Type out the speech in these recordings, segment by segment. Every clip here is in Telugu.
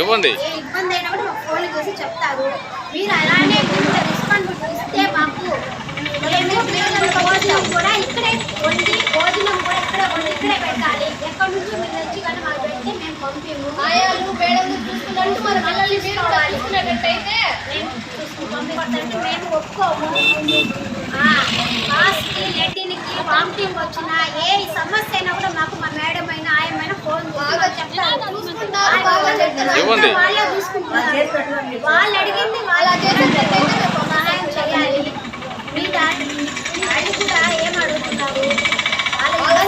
ఇవ్వండి. ఏ ఇబ్బంది అయినా కూడా మాకు ఫోన్ చేసి చెప్తారు. మీరు అలానే ఇస్తే మాకు మేము పిల్లలు భోజనం కూడా ఇక్కడే వండి భోజనం కూడా ఇక్కడే వండి ఇక్కడే పెట్టాలి. ఎక్కడి నుంచి మీరు వచ్చి కానీ మాకు పెడితే మేము పంపిము ఆయాలు మేడలు చూసుకున్నట్టు మన పిల్లల్ని మీరు కూడా చూసుకున్నట్టయితే మేము చూసుకుని పంపించాలంటే మేము ఒప్పుకోము. లెట్టిన్కి వామిటింగ్ వచ్చినా ఏ సమస్య అయినా కూడా మాకు మా మేడం అయినా ఆయమైనా ఫోన్ చేసి బాగా మాకు చెప్తారు చూసుకుంటారు బాగా చెప్తారు ఇవ్వండి. వాళ్ళే వాళ్ళు అడిగింది వాళ్ళ చేసేటట్టయితే సహాయం చేయాలి మీ దాని కూడా ఏం అడుగుతున్నారు వాళ్ళ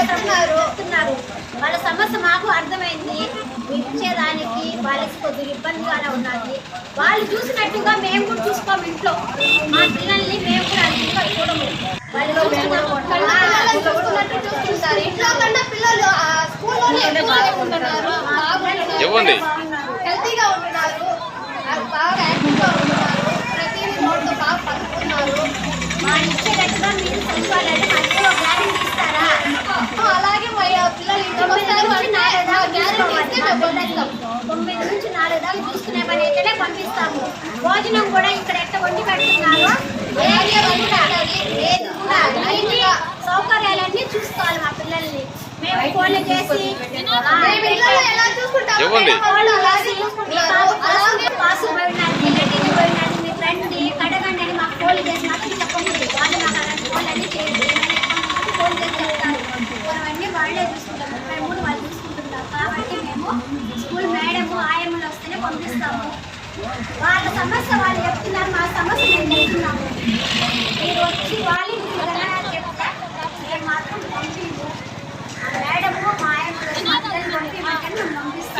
చెప్తున్నారు. వాళ్ళ సమస్య మాకు అర్థమైంది ఇచ్చేదానికి వాళ్ళకి కొద్దిగా ఇబ్బందిగానే ఉన్నది వాళ్ళు చూసినట్టుగా మేము కూడా చూసుకోము ఇంట్లో మా పిల్లల్ని మేము కూడా అధికంగా చూడము వాళ్ళు ఇవ్వండి. హెల్తీగా ఉంటున్నారు బాగా యాక్టివ్గా ఉంటున్నారు ప్రతిదీ నోట్తో బాగా పలుకుతున్నారు వాళ్ళు ఇచ్చేటట్టుగా మీరు గ్యారెంటీ ఇస్తారా అలాగే మా పిల్లలు ఇంటికి తొమ్మిది వస్తారు. నుంచి నాలుగు తొమ్మిది నుంచి దాకా చూసుకునే పని అయితేనే పంపిస్తాము. భోజనం కూడా ఇక్కడ ఎట్ట వండి పెడుతున్నారో ఏది కూడా ఏది కూడా. అన్ని సౌకర్యాలన్నీ చూసుకోవాలి మా పిల్లల్ని. మేము ఫోన్ చేసి ఇవ్వండి. మీ ఫ్రెండ్ని మాకు మాత్రం వాళ్ళు మాకు ఫోన్ వాళ్ళు కాబట్టి మేము స్కూల్ మేడము ఆయమ్మలు వస్తేనే పంపిస్తాము వాళ్ళ సమస్య వాళ్ళు చెప్తున్నారు మా సమస్య మేము చెప్తున్నాము మీరు వచ్చి వాళ్ళు మీరు ఏదైనా చెప్తే మేము మాత్రం పంపించు ఆ మేడము మా ఆయమ్మలు వచ్చి మా పిల్లల్ని పంపించమంటే మేము పంపిస్తాము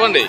ఇవ్వండి